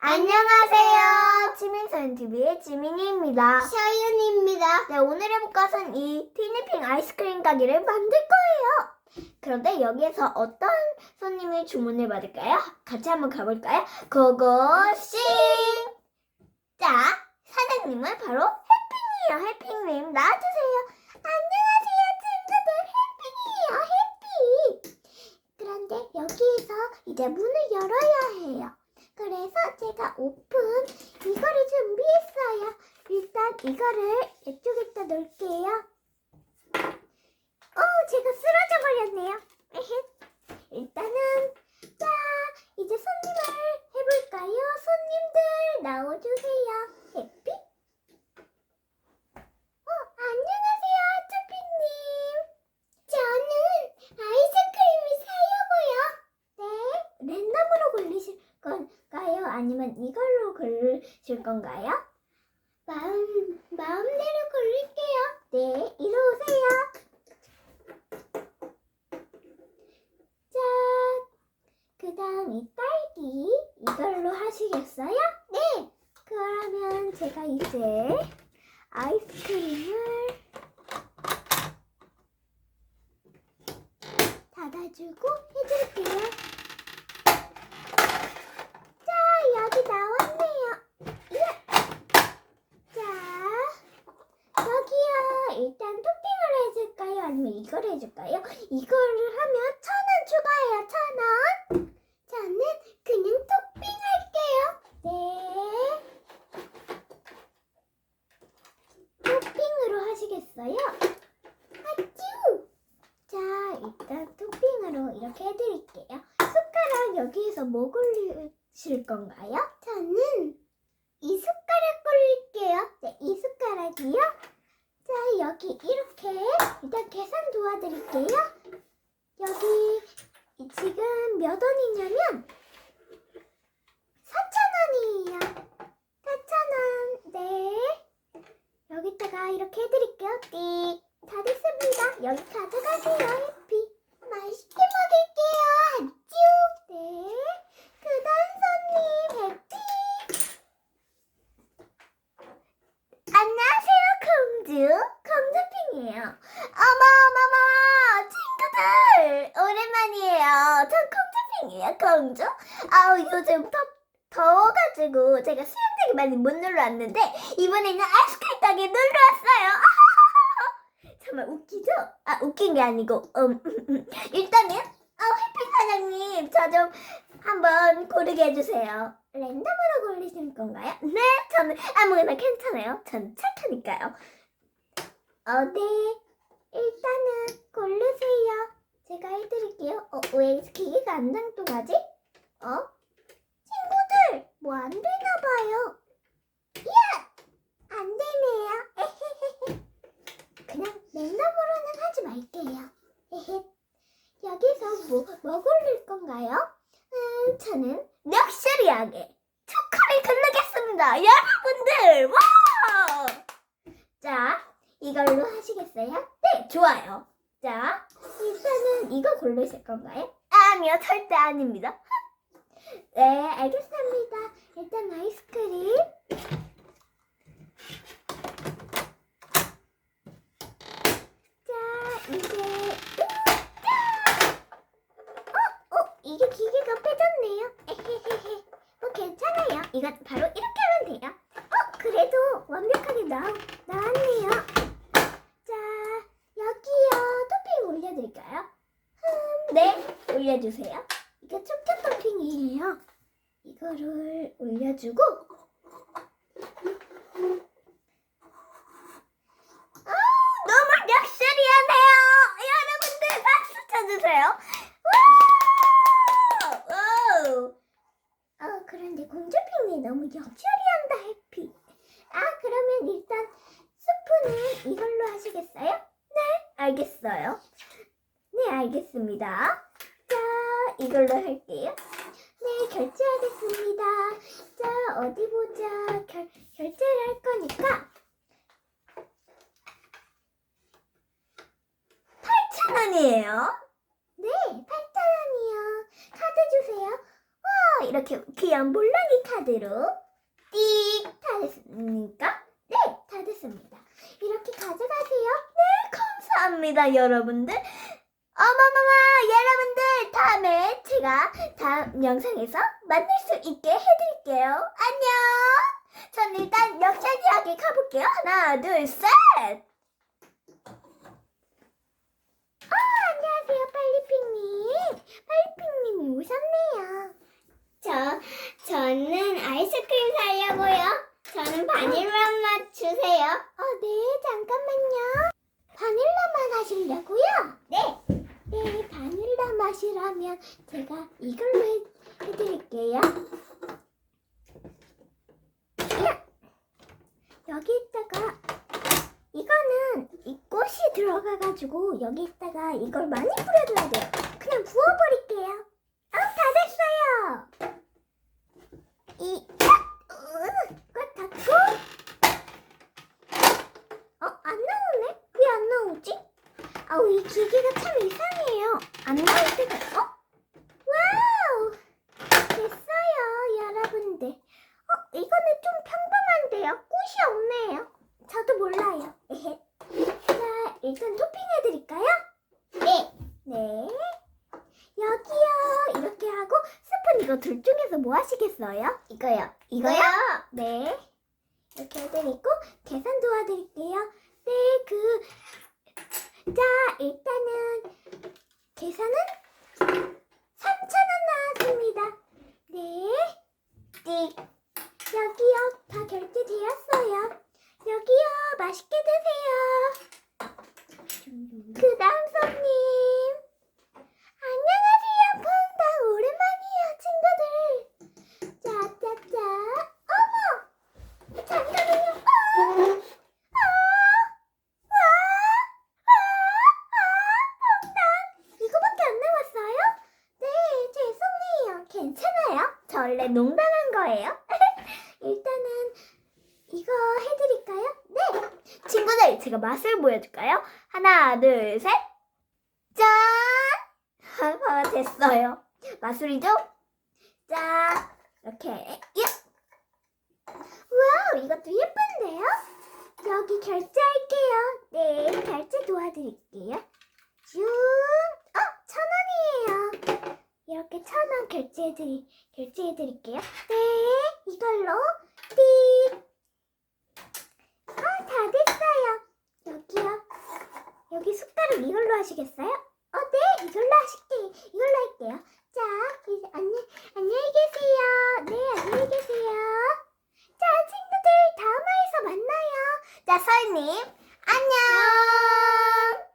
안녕하세요. 지민선 TV의 지민이입니다. 서윤입니다. 네, 오늘 해볼 것은 이 티니핑 아이스크림 가게를 만들 거예요. 그런데 여기에서 어떤 손님이 주문을 받을까요? 같이 한번 가볼까요? 고고싱! 자, 사장님은 바로 해핑이에요. 해핑님 나와주세요. 안녕하세요, 친구들. 해핑이에요. 해핑. 그런데 여기에서 이제 문을 열어야 해요. 그래서 제가 오픈 이거를 준비했어요. 일단 이거를 이쪽에다 놓을게요. 어, 제가 쓰러져 버렸네요. 일단은 자, 이제 손님을 해볼까요? 손님들 나와주세요. 해피. 어, 안녕하세요, 하트피님. 저는 아이스크림을 사려고요. 네, 랜덤으로 고르실 건가요? 아니면 이걸로 고르실 건가요? 마음, 마음대로 고를게요. 네, 이리 오세요. 자, 그 다음 이 딸기 이걸로 하시겠어요? 네. 그러면 제가 이제 아이스크림을 닫아주고 해줄게요. 자, 여기 나왔네요. 예. 자, 여기요. 일단 토핑을 해줄까요? 아니면 이걸 해줄까요? 이거를 하면 천 원 추가해요. 천 원. 저는 그냥 토핑 할게요. 네. 토핑으로 하시겠어요? 아쭈. 자, 일단 토핑으로 이렇게 해드릴게요. 숟가락 여기에서 뭐 고르실 건가요? 저는 이 숟가락 고를게요. 네, 이 숟가락이요. 자, 여기 이렇게 일단 계산 도와드릴게요. 여기 이 지금 몇 원이냐면 4,000원이에요. 4,000원. 네. 여기다가 이렇게 해드릴게요. 띡. 다 됐습니다. 여기 가져가세요, 해피. 맛있게 먹을게요. 아쭈. 네. 그 다음 손님, 해피. 안녕하세요, 공주. 공주핑이에요. 어머어머머, 친구들. 오랜만이에요. 전 공주핑이에요, 공주. 아우, 요즘 더, 더워가지고 제가 수영장에 많이 못 놀러 왔는데, 이번에는 아이스크림 가게 놀러 왔어요. 정말 웃기죠? 아, 웃긴 게 아니고, 음, 음, 음. 일단은, 어, 해피 사장님, 저 좀 한번 고르게 해주세요. 랜덤으로 고르시는 건가요? 네, 저는 아무거나 괜찮아요. 전 착하니까요. 어, 네. 일단은 고르세요. 제가 해드릴게요. 어, 왜 기계가 안 작동하지? 어? 친구들, 뭐 안 되나 봐요. 야! 안 되네요. 그냥 랜덤으로는 하지 말게요. 여기서 뭐, 뭐 고를 건가요? 음, 저는 럭셔리하게 초콜릿 고르겠습니다. 여러분들, 와! 자, 이걸로 하시겠어요? 네, 좋아요. 자, 이거 고르실 건가요? 아니요, 절대 아닙니다. 네, 알겠습니다. 일단 아이스크림. 자, 이제 어, 어, 이게 기계가 빼졌네요. 뭐 괜찮아요. 이거 바로 이렇게 하면 돼요. 어, 그래도 완벽하게 나, 나왔네요. 자, 여기요. 토핑 올려드릴까요? 음, 네, 올려주세요. 이게 초코 토핑이에요. 이거를 올려주고. 여러분들 박수 쳐주세요. 어, 그런데 공주핑이 너무 럭셔리한다, 해피. 아, 그러면 일단 스프는 이걸로 하시겠어요? 네, 알겠어요. 네, 알겠습니다. 자, 이걸로 할게요. 네, 결제하겠습니다. 자, 어디 보자. 결, 결제를 할 거니까 8,000원이에요. 네, 8,000원이요. 카드 주세요. 와, 이렇게 귀여운 몰랑이 카드로 띡! 다 됐습니까? 네, 다 됐습니다. 이렇게 가져가세요. 네, 감사합니다, 여러분들. 어머머머, 여러분들, 다음에 제가 다음 영상에서 만날 수 있게 해드릴게요. 안녕! 전 일단 역샷이하게 가볼게요. 하나, 둘, 셋! 아, 안녕하세요, 빨리핑님. 빨리핑님이 오셨네요. 저, 저는 아이스크림 사려고요. 저는 바닐라 맛 주세요. 어, 네, 잠깐만요. 바닐라 맛 하시려고요? 네. 네, 바닐라 맛이라면 제가 이걸로 해, 해드릴게요. 야! 여기다가 이거는 이 꽃이 들어가가지고 여기다가 이걸 많이 뿌려줘야 돼요. 그냥 부어버릴게요. 아, 다 됐어요. 이. 어, 이 기계가 참 이상해요. 안 나올 때가, 어? 와우! 됐어요, 여러분들. 어, 이거는 좀 평범한데요? 꽃이 없네요. 저도 몰라요. 에헤. 자, 일단 토핑 해드릴까요? 네. 네. 여기요. 이렇게 하고 스푼 이거 둘 중에서 뭐 하시겠어요? 이거요. 이거요? 네. 이렇게 해드리고 계산 도와드릴게요. 네, 그. 자, 일단은 계산은 3,000원 나왔습니다. 네. 띡. 여기요. 다 결제되었어요. 여기요. 맛있게 드세요. 그 다음 손님. 안녕하세요, 퐁당. 오랜만이에요, 친구들. 짜짜짜. 어머! 잠깐만요. 아! 아! 아! 아! 퐁당. 이거밖에 안 남았어요? 네, 죄송해요. 괜찮아요. 저 원래 농담한 거예요. 일단은 이거 해드릴까요? 네. 친구들, 제가 맛을 보여줄까요? 하나, 둘, 셋. 짠! 아, 됐어요. 마술이죠? 자, 이렇게. 예. 와우, 이것도 예쁜데요? 여기 결제할게요. 네, 결제 도와드릴게요. 쭉. 어, 천 원이에요. 이렇게 천 원 결제해드리, 결제해드릴게요. 네, 이걸로. 띡. 아, 다 됐어요. 여기요. 여기 숟가락 이걸로 하시겠어요? 어, 네, 이걸로 하실게요. 이걸로 할게요. 자, 이제 안녕, 안녕히 계세요. 네, 안녕히 계세요. 자, 친구들, 다음 화에서 만나요. 자, 서희님, 안녕.